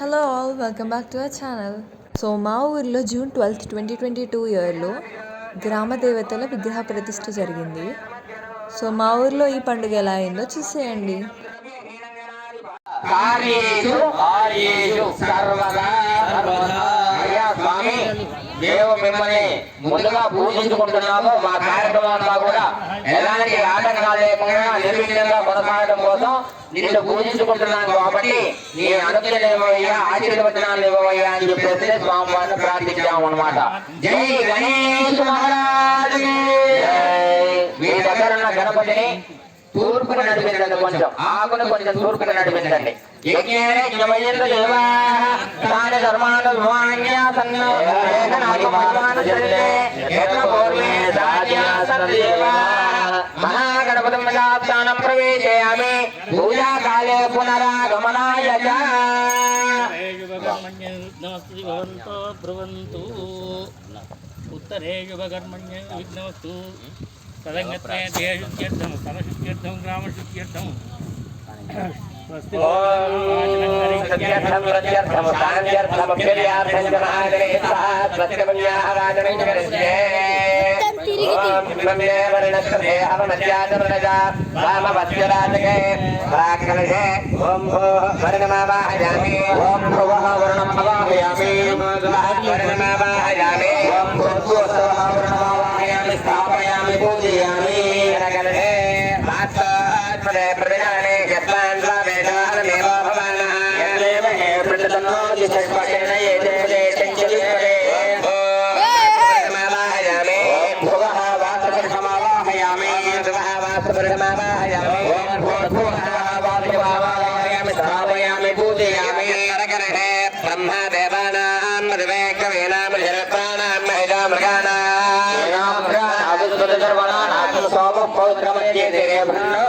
Hello all welcome back to our channel so మా ఊర్లో June twelfth twenty twenty two ఇయర్లో గ్రామ దేవతల విగ్రహ ప్రతిష్ఠ జరిగింది. సో మా ఊర్లో ఈ పండుగ ఎలా అయిందో చూసేయండి. మేము మిమ్మల్ని ముందుగా పూజించుకుంటున్నాము. మా కార్యక్రమం కూడా ఎలాంటి ఆటంకాలు లేకుండా నిర్విఘ్నంగా కొనసాగడం కోసం నిన్ను పూజించుకుంటున్నాను కాబట్టి నీ అనుగ్రహం ఇవ్వవయ్యా ఆశీర్వచనాలు ఇవ్వవయ్యా అని చెప్పేసి స్వామి వారిని ప్రార్థించాము అనమాట జై గణేష్ మహారాజ్! మీ దగ్గర ఉన్న గణపతిని తూర్పు నడిపించండి కొంచెం. ఆకును కొంచెం తూర్పుకు నడిపించండి. యజ్ఞేన ధర్మాన విమాన్యాసన్న ఏకనాథమాన చల్లే ఏక పూర్వే సాధ్యాసన దేవా మహాగణపతిం స్థానం ప్రవేశయామి పూజా కాలే పునరాగమనాయ చ. యువకర్మణ్య విఘ్నమస్తు భవంతో. బ్రువంతు ప్రాకలశే ఓం వర్ణమావాహయామి ఓం భువః వర్ణం అవాహయామి వర్ణమావాహయామి ఓం వర్ణమావాహయామి స్థాపయామి పూజయామి ప్రకలశే నరకరహే బ్రహ్మదేవానాం మధువే కవీనాం జనప్రాణాం మహిళా మృగాణాం సోమ పౌత్రమధ్యే బ్రహ్మో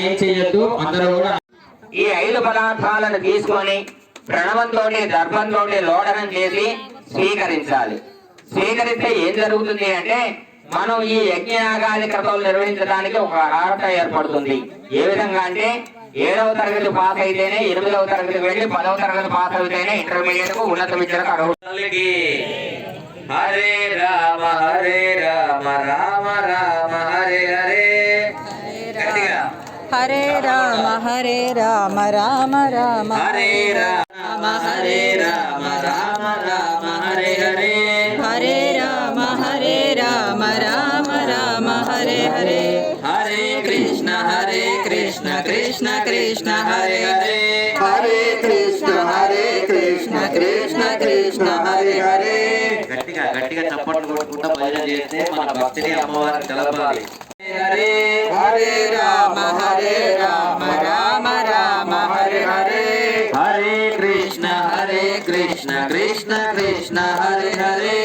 ఏం చేయొద్దు అందరూ కూడా ఈ ఐదు పదార్థాలను తీసుకొని ప్రణవంతో దర్భంతో లోడనం చేసి స్వీకరించాలి. స్వీకరిస్తే ఏం జరుగుతుంది అంటే మనం ఈ యజ్ఞయాగాది క్రతువులు నిర్వహించడానికి ఒక అర్హత ఏర్పడుతుంది. ఏ విధంగా అంటే ఏడవ తరగతి పాస్ అయితేనే ఎనిమిదవ తరగతి వెళ్ళి పదవ తరగతి పాస్ అయితేనే ఇంటర్మీడియట్కు ఉన్నత విద్యలకు అర్హులకి హరే రామ హరే రామ రామ రామ హరే హరే. హరే రామ హరే రామ రామ రామ. హరే రామ హరే రామ రామ రామ హరే హరే. హరే రామ హరే రామ రామ రామ హరే హరే. హరే కృష్ణ హరే కృష్ణ కృష్ణ కృష్ణ హరే హరే. హరే కృష్ణ హరే కృష్ణ కృష్ణ కృష్ణ హరే హరే. గట్టిగా గట్టిగా చప్పట్లు కొట్టుకుంటా భజన చేస్తే మన భక్తిని అమ్మవారికి తెలపాలి. హరే హరే. రామ హరే రామ రామ రామ హరే హరే। హరే కృష్ణ హరే కృష్ణ కృష్ణ కృష్ణ హరే హరే।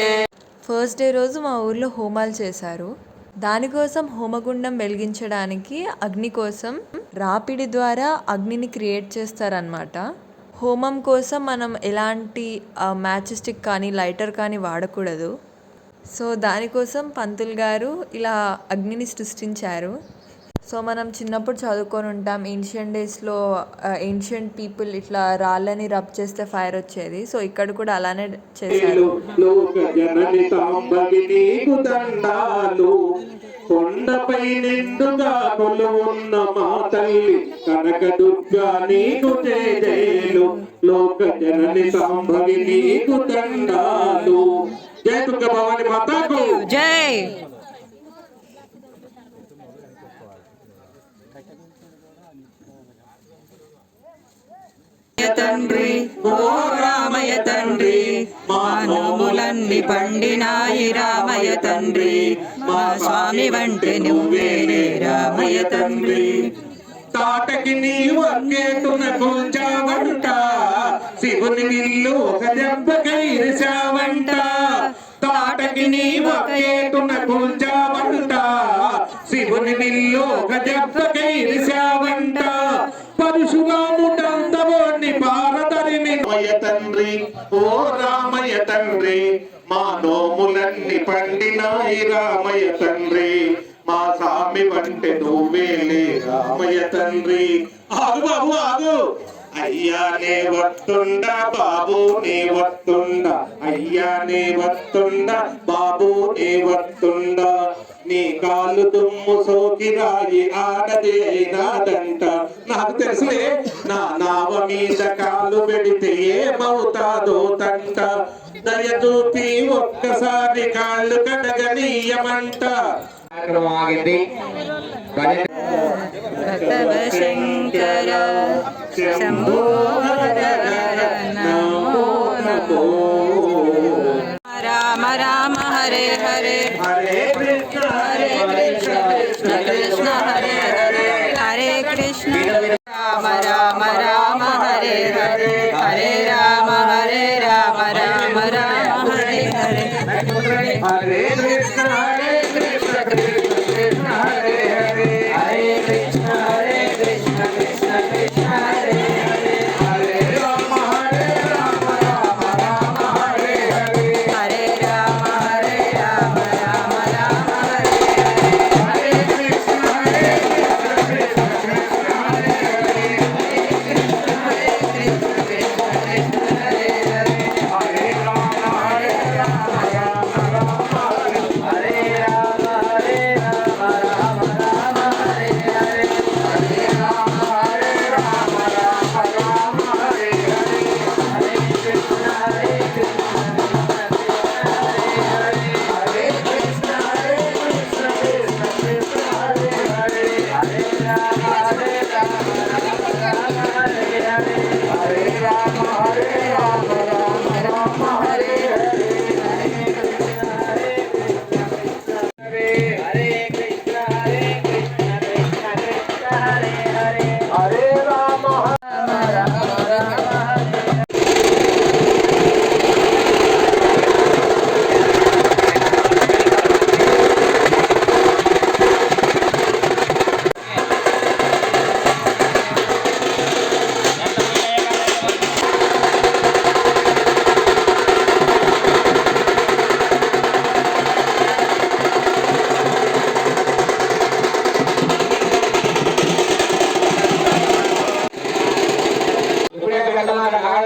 ఫస్ట్ డే రోజు మా ఊర్లో హోమాలు చేశారు. దానికోసం హోమగుండం వెలిగించడానికి అగ్ని కోసం రాపిడి ద్వారా అగ్నిని క్రియేట్ చేస్తారనమాట హోమం కోసం మనం ఎలాంటి మ్యాచ్ స్టిక్ కానీ లైటర్ కానీ వాడకూడదు. సో దానికోసం పంతులు గారు ఇలా అగ్నిని సృష్టించారు. సో మనం చిన్నప్పుడు చదువుకొని ఉంటాం. ఏన్షియంట్ డేస్లో ఏన్షియంట్ పీపుల్ ఇట్లా రాళ్ళని రబ్ చేస్తే ఫైర్ వచ్చేది. సో ఇక్కడ కూడా అలానే చేశారు. లోక జనని తాంబగి నీకు దండాలు కొండపై నిండుగా కొలువున్న మా తల్లి కనకదుర్గా నీకు జయజయలు లోక జనని తాంబగి నీకు దండాలు జయ దుర్గ భవాని మాతాకు. జై. తండ్రి ఓ రామయ తండ్రి మానవులన్ని పండినాయి రామయ తండ్రి. మా స్వామి వంటి నువ్వేనే రామయ తండ్రి. తాటకి నీవు వర్గేటున కూర్చావంట శివుని నిల్లు ఒక దెబ్బకి పండినాయి రామయ్య తండ్రి. మా సామి వంటే నువ్వేలే రామయ్య తండ్రి. ఆగు బాబు ఆగు. అయ్యానే వస్తుండ బాబు నే వస్తుండ అయ్యానే వస్తుండ బాబు నే వస్తుండ నీ కాలు దుమ్ము సోకి రాయి ఆడదే నాదంట నాకు తెలుసులే నావ మీద కాలు పెడితే ఏమవుతాదో తంట దయదూపి ఒక్కసారి కాళ్ళు కడగనీయమంట. Shankara Shambho Rama Rama Hare Hare. Hare Krishna. Rama Hare Hare Hare Rama Hare Rama Hare Hare.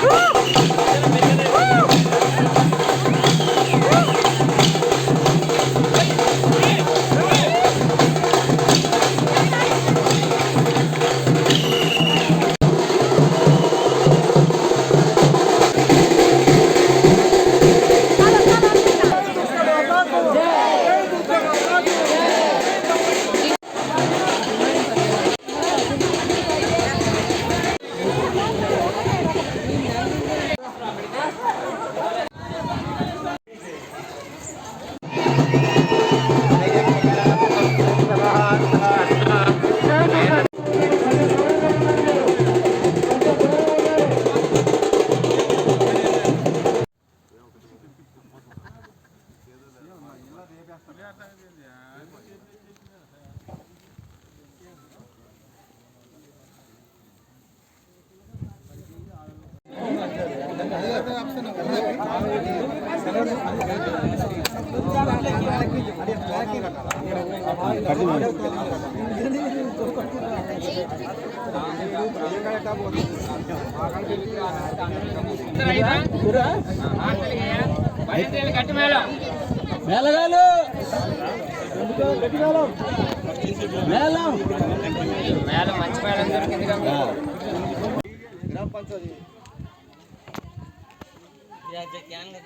Woo! కట్టి మేళ మేళగాలు. మేళం. మేళం మంచి మేళం దొరికింది గ్రామ పంచాయతీ. Ya, jadi anggap.